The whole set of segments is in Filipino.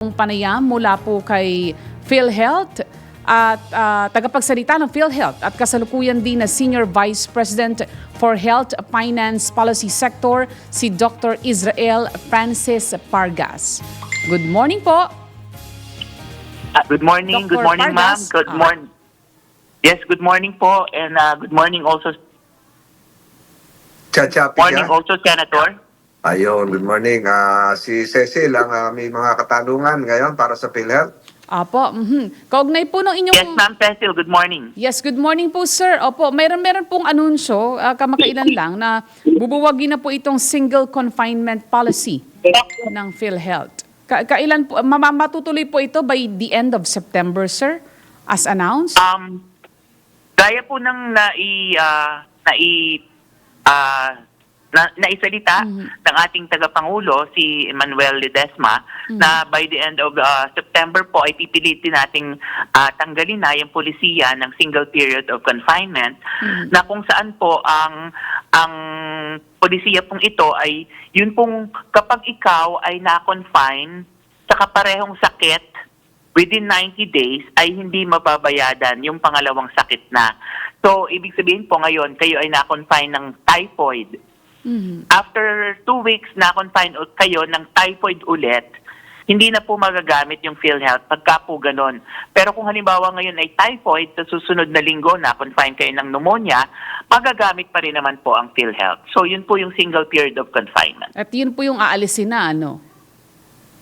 Ang panayam mula po kay PhilHealth at ah, tagapagsalita ng PhilHealth at kasalukuyan din na Senior Vice President for Health Finance Policy Sector si Dr. Israel Francis Pargas. Good morning po. Ah, good morning, Dr. good morning ma'am. Good Ah. morning. Yes, good morning po and uh, good morning also Chachapi morning also Senator. Ayun, good morning. Ah, si Cecil ang ah, may mga katanungan ngayon para sa PhilHealth. Apo, mhm. kaugnay po ng inyong... Yes, ma'am Cecil, good morning. Yes, good morning po sir. Opo, mayroon meron pong anunsyo ah, kamakailan lang na bubuwagin na po itong single confinement policy ng PhilHealth. Ka- kailan po ma- matutuloy po ito by the end of September, sir? As announced? Um, gaya po ng nai, uh, nai, ah, na, naisalita ng ating tagapangulo si Emmanuel Ledesma na by the end of uh, September po ay pipilitin nating ah, tanggalin na yung polisiya ng single period of confinement na kung saan po ang ang polisiya pong ito ay yun pong kapag ikaw ay na-confine sa kaparehong sakit within 90 days ay hindi mababayadan yung pangalawang sakit na. So, ibig sabihin po ngayon, kayo ay na-confine ng typhoid. Mhm. After two weeks na-confine u- kayo ng typhoid ulit, hindi na po magagamit yung PhilHealth pagka po ganon. Pero kung halimbawa ngayon ay typhoid, sa susunod na linggo na-confine kayo ng pneumonia, magagamit pa rin naman po ang PhilHealth. So, yun po yung single period of confinement. At yun po yung aalisin na, ano?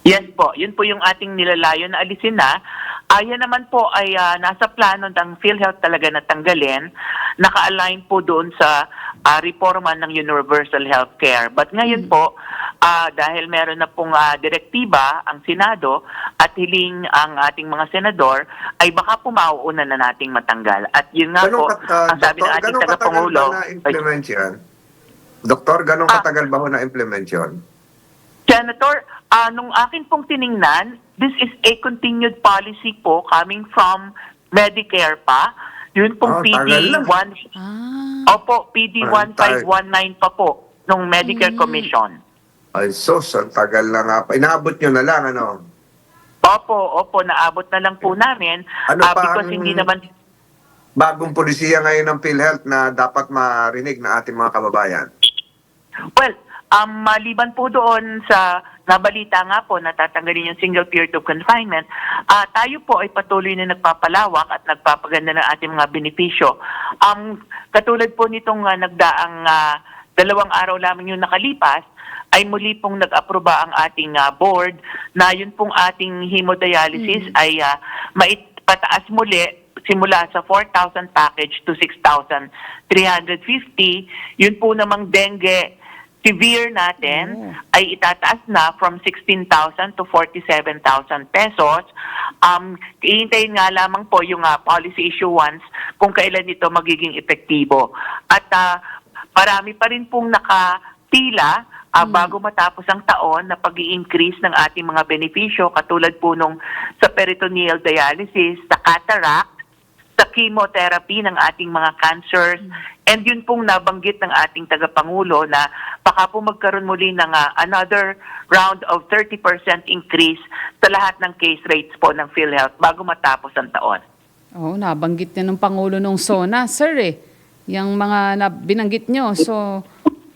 Yes po, yun po yung ating nilalayo na alisin na. Ayan naman po ay ah, nasa plano ng PhilHealth talaga na tanggalin. Naka-align po doon sa ah, reforma ng Universal Health Care. But ngayon po, ah, dahil meron na pong ah, direktiba ang Senado at hiling ang ating mga senador, ay baka po mauuna na nating matanggal. At yun nga po, Ganong kat- ah, ang sabi ng Doktor, ating ganong katagal tagapangulo, na-implement yan? Doktor, ganong Ah. katagal ba ho na-implement yun? Senator, ah, nung akin pong tiningnan, this is a continued policy po coming from Medicare pa. Yun pong Ah, PD tagal lang. 1 Ah, Opo, PD Ah, 1519 pa po nung Medicare Mm. Commission. Ay, sos, ang tagal na nga. pa. Inaabot nyo na lang, ano? Opo, opo, naabot na lang po namin Ano ah, pa because ang- hindi naman Bagong polisiya ngayon ng PhilHealth na dapat marinig na ating mga kababayan. Well, um, maliban po doon sa nabalita nga po na tatanggalin yung single period of confinement, ah, tayo po ay patuloy na nagpapalawak at nagpapaganda ng ating mga benepisyo. Um, katulad po nitong ah, nagdaang ah, dalawang araw lamang yung nakalipas, ay muli pong nag-aproba ang ating ah, board na yun pong ating hemodialysis ay ah, maipataas muli simula sa 4,000 package to 6,350. Yun po namang dengue severe natin ay itataas na from 16,000 to 47,000 pesos. Um, ihintayin nga lamang po yung ah, policy issuance kung kailan ito magiging epektibo. At ah, marami pa rin pong nakapila ah, bago matapos ang taon na pag increase ng ating mga benepisyo katulad po nung sa peritoneal dialysis, sa cataract, sa chemotherapy ng ating mga cancers. And yun pong nabanggit ng ating tagapangulo na baka po magkaroon muli ng ah, another round of 30% increase sa lahat ng case rates po ng PhilHealth bago matapos ang taon. oh, nabanggit niya ng Pangulo nung SONA, sir eh. Yung mga na, binanggit nyo. So,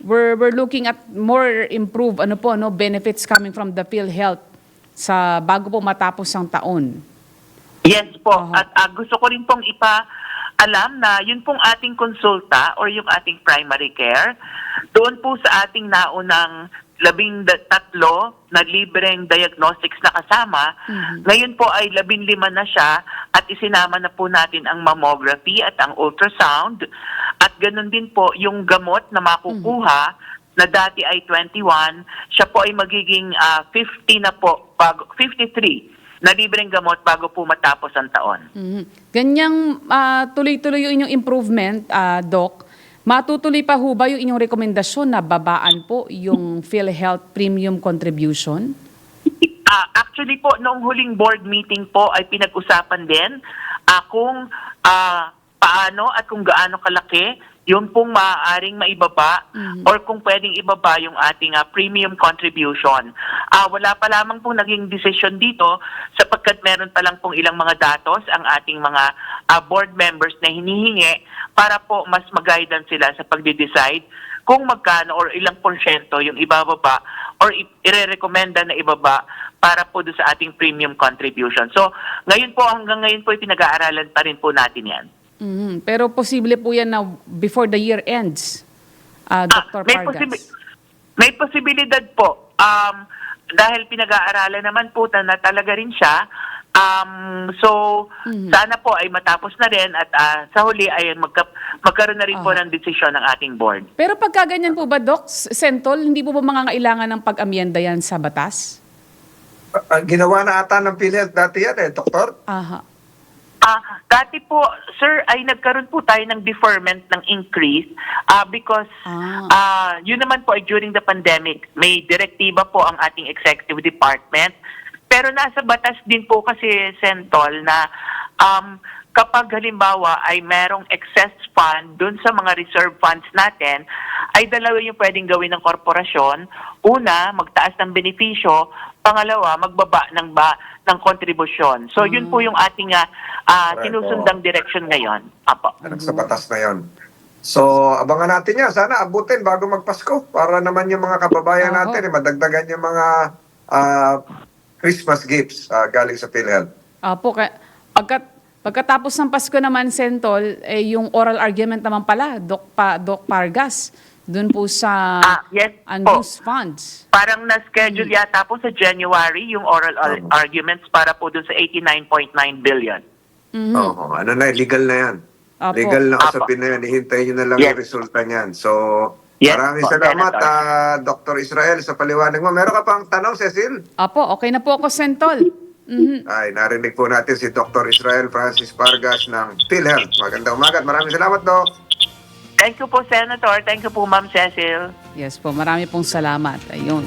we're, we're looking at more improved ano po, no, benefits coming from the PhilHealth sa bago po matapos ang taon. Yes po. Aha. At ah, gusto ko rin pong ipa alam na yun pong ating konsulta or yung ating primary care, doon po sa ating naunang labing tatlo na libreng diagnostics na kasama, ngayon po ay labing lima na siya at isinama na po natin ang mammography at ang ultrasound at ganun din po yung gamot na makukuha na dati ay 21, siya po ay magiging ah, 50 na po, bago, 53 na libreng gamot bago po matapos ang taon. Mhm. Ganyang ah, tuloy-tuloy yung inyong improvement, ah, Doc. Matutuloy pa ho ba yung inyong rekomendasyon na babaan po yung PhilHealth Premium Contribution? Ah, actually po, noong huling board meeting po ay pinag-usapan din ah, kung ah, paano at kung gaano kalaki yun pong maaaring maibaba or kung pwedeng ibaba yung ating ah, premium contribution. Ah, wala pa lamang pong naging decision dito sapagkat meron pa lang pong ilang mga datos ang ating mga ah, board members na hinihingi para po mas mag-guidance sila sa pagde-decide kung magkano or ilang porsyento yung ibababa or i- ire-recommenda na ibaba para po doon sa ating premium contribution. So, ngayon po, hanggang ngayon po, pinag-aaralan pa rin po natin yan. Mhm. Pero posible po yan na before the year ends, ah, Ah, Dr. may, Pargas. posibi- may posibilidad po. Um, dahil pinag-aaralan naman po na, na talaga rin siya. Um, so, Mhm. sana po ay matapos na rin at ah, sa huli ay magka, magkaroon na rin po Aha. ng desisyon ng ating board. Pero pagka ganyan po ba, Doc, Sentol, hindi po ba mangangailangan ng pag-amyenda yan sa batas? Ah, ginawa na ata ng PhilHealth dati yan eh, doktor. Aha. Ah, dati po, sir, ay nagkaroon po tayo ng deferment ng increase ah, because Ah. ah, yun naman po ay during the pandemic. May direktiba po ang ating executive department. Pero nasa batas din po kasi, Sentol, na um, kapag halimbawa ay merong excess fund dun sa mga reserve funds natin, ay dalawa yung pwedeng gawin ng korporasyon. Una, magtaas ng benepisyo. Pangalawa, magbaba ng ba ng kontribusyon. So yun po yung ating ah, ah, Correct. sinusundang direction ngayon. Apo. Sa batas na yon. So, abangan natin yan. Sana abutin bago magpasko para naman yung mga kababayan natin, eh, madagdagan yung mga ah, Christmas gifts ah, galing sa PhilHealth. Apo, ka, pagkat, pagkatapos ng Pasko naman, Sentol, eh, yung oral argument naman pala, Doc, pa, Doc Pargas, dun po sa Ah, yes po. unused funds. Parang na-schedule yata po sa January yung oral ar- arguments para po dun sa 89.9 billion. Mhm. Oo, ano na, legal na yan. Apo. Legal na usapin na yan. Ihintayin nyo na lang Yes. yung resulta niyan. So, Yes maraming po, salamat, Senator. ah, Dr. Israel, sa paliwanag mo. Meron ka pang tanong, Cecil? Apo, okay na po ako, Sentol. Mhm. Ay, narinig po natin si Dr. Israel Francis Vargas ng PhilHealth. Magandang umaga at maraming salamat, Doc. Thank you po, Senator. Thank you po, Ma'am Cecil. Yes po, marami pong salamat. Ayun.